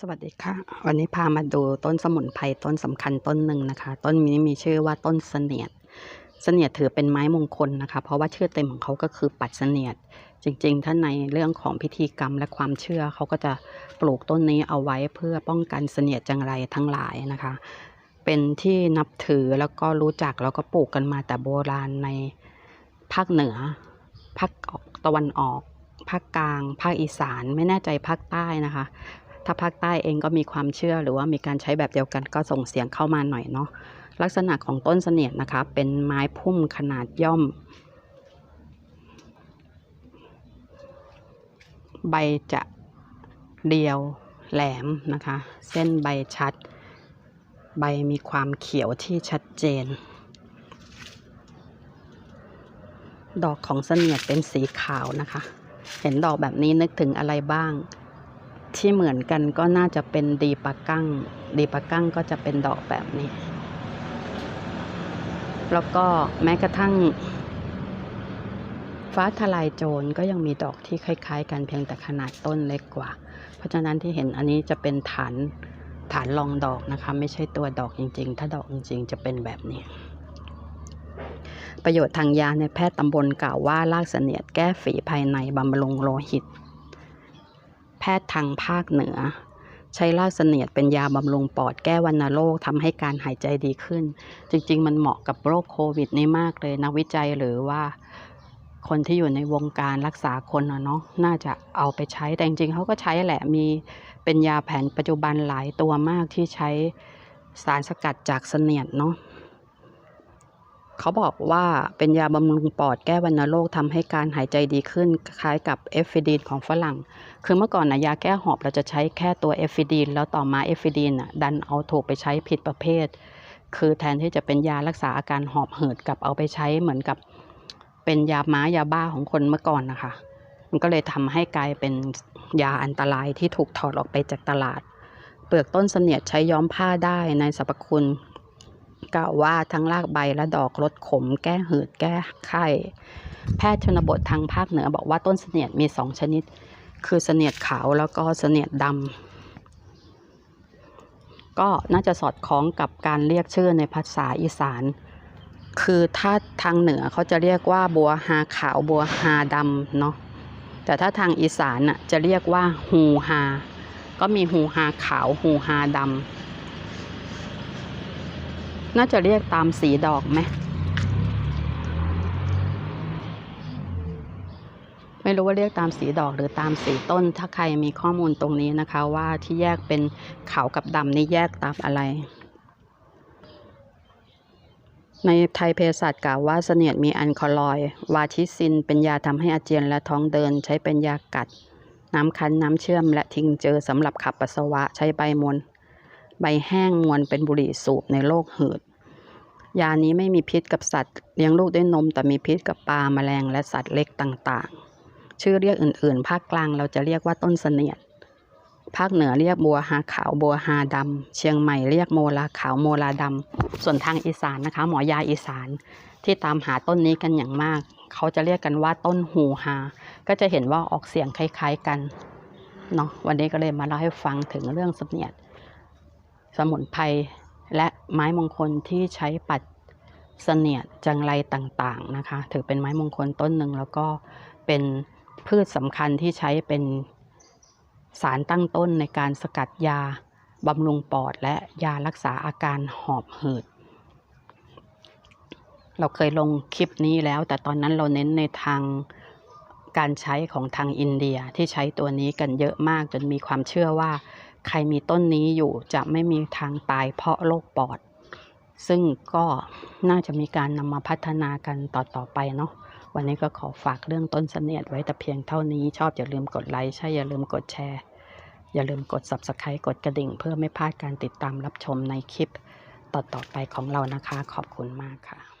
สวัสดีค่ะ วันนี้พามาดูต้นสมุนไพรต้นสำคัญต้นหนึ่งนะคะ ต้นนี้มีชื่อว่าต้นเสนียด เสนียดถือเป็นไม้มงคลนะคะ เพราะว่าชื่อเต็มของเขาก็คือปัดเสนียด จริงๆ ถ้าในเรื่องของพิธีกรรมและความเชื่อเขาก็จะปลูกต้นนี้เอาไว้เพื่อป้องกันเสนียดจังไรทั้งหลายนะคะ เป็นที่นับถือแล้วก็รู้จักแล้วก็ปลูกกันมาแต่โบราณในภาคเหนือภาคตะวันออกภาคกลาง ภาคอีสานไม่แน่ใจภาคใต้นะคะ ถ้าภาคใต้เองก็มีความเชื่อหรือว่ามีการใช้แบบเดียวกันก็ส่งเสียงเข้ามาหน่อยเนาะลักษณะของต้นเสนียดนะคะ เป็นไม้พุ่มขนาดย่อม ใบจะเรียวแหลมนะคะ เส้นใบชัด ใบมีความเขียวที่ชัดเจน ดอกของเสนียดเป็นสีขาวนะคะ เห็นดอกแบบนี้นึกถึงอะไรบ้าง ที่เหมือนกันก็น่าจะเป็นดีปากั้ง ดีปากั้งก็จะเป็นดอกแบบนี้ แล้วก็แม้กระทั่ง ฟ้าทลายโจรก็ยังมีดอกที่คล้าย ๆ กันเพียงแต่ขนาดต้นเล็กกว่า เพราะฉะนั้นที่เห็นอันนี้จะเป็นฐานฐานรองดอกนะคะ ไม่ใช่ตัวดอกจริง ๆ ถ้าดอกจริง ๆ จะเป็นแบบนี้ ประโยชน์ทางยาในแพทย์ตำบลกล่าวว่ารากเสนียดแก้ฝีภายในบำรุงโลหิต พทย์ทางภาคเหนือ ใช้ราเสนียดเป็นยาบำรุงปอดแก้วัณโรคทำให้การหายใจดีขึ้น จริง ๆ มันเหมาะกับโรคโควิดนี่มากเลยนักวิจัยหรือว่าคนที่อยู่ในวงการรักษาคนเนาะน่าจะเอาไปใช้แต่จริงๆเขาก็ใช้แหละมีเป็นยาแผนปัจจุบันหลายตัวมากที่ใช้สารสกัดจากเสนียดเนาะ เขาบอกว่าเป็นยาบำรุงปอดแก้วัณโรคทำให้การหายใจดีขึ้น คล้ายกับเอฟฟิดีนของฝรั่ง คือเมื่อก่อนนะยาแก้หอบเราจะใช้แค่ตัวเอฟฟิดีนแล้วต่อมาเอฟฟิดีนอะดันเอาถูกไปใช้ผิดประเภท คือแทนที่จะเป็นยารักษาอาการหอบหืดกับเอาไปใช้เหมือนกับเป็นยาม้ายาบ้าของคนเมื่อก่อนนะคะ มันก็เลยทำให้กลายเป็นยาอันตรายที่ถูกถอดออกไปจากตลาด เปลือกต้นเสนียดใช้ย้อมผ้าได้ในสรรพคุณ กล่าวว่าทั้งรากใบและดอกลดขม แก้หืดแก้ไข้ แพทย์ชนบททางภาคเหนือบอกว่าต้นเสนียดมีสองชนิด คือเสนียดขาวแล้วก็เสนียดดำก็น่าจะสอดคล้องกับการเรียกชื่อในภาษาอีสาน คือถ้าทางเหนือเขาจะเรียกว่าบัวฮาขาวบัวฮาดำเนาะแต่ถ้าทางอีสานน่ะจะเรียกว่าฮูฮาก็มีฮูฮาขาวฮูฮาดำ น่าจะเรียกตามสีดอกไหม ไม่รู้ว่าเรียกตามสีดอกหรือตามสีต้น ถ้าใครมีข้อมูลตรงนี้นะคะ ว่าที่แยกเป็นขาวกับดำนี่แยกตามอะไร ในไทยเภสัชกล่าวว่าเสนียดมีอันคอลอย วาทิซินเป็นยาทำให้อาเจียนและท้องเดินใช้เป็นยากัด น้ำคั้นน้ำเชื่อมและทิ้งเจอสำหรับขับปัสสาวะใช้ใบมน ใบแห้งมวนเป็นบุหรี่สูบในโรคหืด ยานี้ไม่มีพิษกับสัตว์เลี้ยงลูกด้วยนมแต่มีพิษกับปลาแมลงและสัตว์เล็กต่างๆ ชื่อเรียกอื่นๆ ภาคกลางเราจะเรียกว่าต้นเสนียด ภาคเหนือเรียกบัวฮาขาวบัวฮาดำ เชียงใหม่เรียกโมลาขาวโมลาดำ ส่วนทางอีสานนะคะ หมอยาอีสานที่ตามหาต้นนี้กันอย่างมาก เขาจะเรียกกันว่าต้นหูฮาก็จะเห็นว่าออกเสียงคล้ายๆกันเนาะวันนี้ก็เลยมาเล่าให้ฟังถึงเรื่องเสนียด สมุนไพรและไม้มงคลที่ใช้ปัดเสนียดจังไรต่างๆนะคะ ถือเป็นไม้มงคลต้นหนึ่งแล้วก็เป็นพืชสำคัญที่ใช้เป็นสารตั้งต้นในการสกัดยาบำรุงปอดและยารักษาอาการหอบหืด เราเคยลงคลิปนี้แล้ว แต่ตอนนั้นเราเน้นในทางการใช้ของทางอินเดียที่ใช้ตัวนี้กันเยอะมากจนมีความเชื่อว่า ใครมีต้นนี้อยู่จะไม่มีทางตายเพราะโรคปอด ซึ่งก็น่าจะมีการนำมาพัฒนากันต่อๆไปเนาะวันนี้ก็ขอฝากเรื่องต้นเสนียดไว้แต่เพียงเท่านี้ชอบอย่าลืมกดไลค์ใช่อย่าลืมกดแชร์ อย่าลืมกด subscribe กดกระดิ่ง เพื่อไม่พลาดการติดตามรับชมในคลิปต่อๆไปของเรานะคะ ขอบคุณมากค่ะ